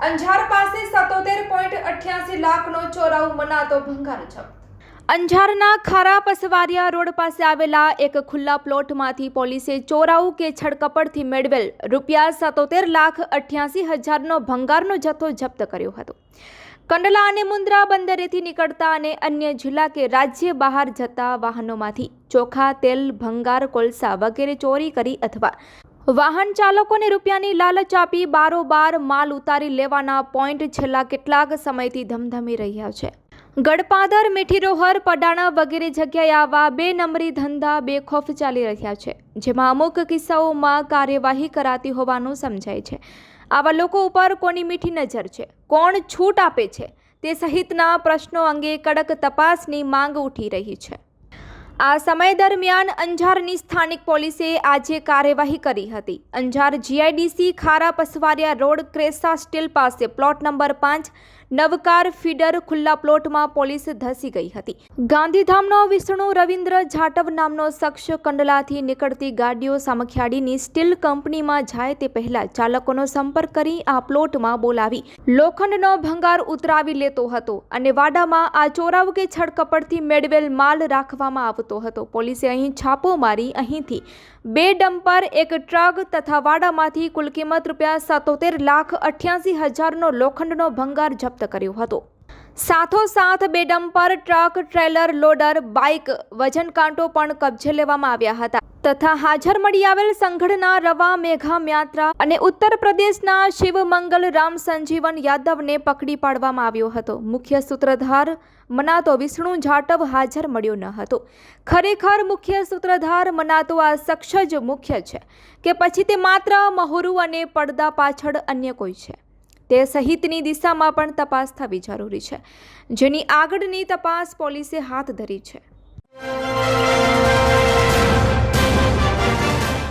અંજાર પાસે સત્તોતેર પોઈન્ટ અઠ્યાસી લાખનો ચોરાઉ મનાતો ભંગાર જપ્ત અંજારના ખારા પસવારિયા રોડ પાસે આવેલા એક ખુલ્લા પ્લોટમાંથી પોલીસે ચોરાઉ કે છડકપડથી મેળવેલ રૂપિયા સત્તોતેર લાખ અઠ્યાસી હજારનો ભંગારનો જથ્થો જપ્ત કર્યો હતો. કંડલા અને મુન્દ્રા બંદરેથી નીકળતા અને અન્ય જિલ્લા કે રાજ્ય બહાર જતા વાહનોમાંથી ચોખા, તેલ, ભંગાર, કોલસા વગેરે ચોરી કરી અથવા વાહન ચાલકોને રૂપિયાની લાલચ આપી બારોબાર માલ ઉતારી લેવાના પોઈન્ટ છેલ્લા કેટલાક સમયથી ધમધમી રહ્યા છે. ગડપાદર મીઠીરોહર, પડાણા વગેરે જગ્યાએ આવા બે નંબરી ધંધા બેખોફ ચાલી રહ્યા છે, જેમાં અમુક કિસ્સાઓમાં કાર્યવાહી કરાતી હોવાનું સમજાય છે. આવા લોકો ઉપર કોની મીઠી નજર છે? કોણ છૂટ આપે છે? તે સહિતના પ્રશ્નો અંગે કડક તપાસની માંગ ઉઠી રહી છે. આ સમય દરમિયાન અંજારની સ્થાનિક પોલીસે આજે કાર્યવાહી કરી હતી. Anjar GIDC Khara Paswariya road Kresa steel પાસે પ્લોટ નંબર પાંચ નવકાર ફીડર ખુલ્લા પ્લોટમાં પોલીસ ધસી ગઈ હતી. ગાંધીધામનો વિષ્ણુ રવિન્દ્ર જાટવ નામનો શખ્સ કંડલાથી નીકળતી ગાડીઓ સામખિયાળીની સ્ટીલ કંપનીમાં જાય તે પહેલા ચાલકોનો સંપર્ક કરી આ પ્લોટમાં બોલાવી. લોખંડનો ભંગાર ઉતરાવી લેતો હતો અને વાડામાં આ ચોરાવ કે છડકપડથી મેળવેલ માલ રાખવામાં આવતો હતો. પોલીસે અહીં છાપો મારી અહીંથી બે ડમ્પર, એક ટ્રક તથા વાડામાંથી કુલ કિંમત રૂપિયા સત્તોતેર લાખ અઠ્યાસી હજારનો લોખંડનો ભંગાર જપ્ત કર્યો હતો. સાથોસાથ બે dumper, truck, trailer, loader, bike વજન કાંટો પણ કબજે લેવામાં આવ્યા હતા. તથા હાજર મળી આવેલ સંઘડના રવા, મેઘા, મ્યાત્રા અને ઉત્તર પ્રદેશના શિવમંગલ, રામ સંજીવન યાદવને પકડી પાડવામાં આવ્યો હતો. મુખ્ય સૂત્રધાર મનાતો વિષ્ણુ જાટવ હાજર મળ્યો ન હતો. ખરેખર મુખ્ય સૂત્રધાર મનાતો આ શખ્સ જ મુખ્ય છે, કે પછી તે માત્ર મહુરુ અને પડદા પાછળ અન્ય કોઈ છે? તે સહિતની દિશામાં પણ તપાસ થવી જરૂરી છે. જેની આગળની તપાસ પોલીસે હાથ ધરી છે.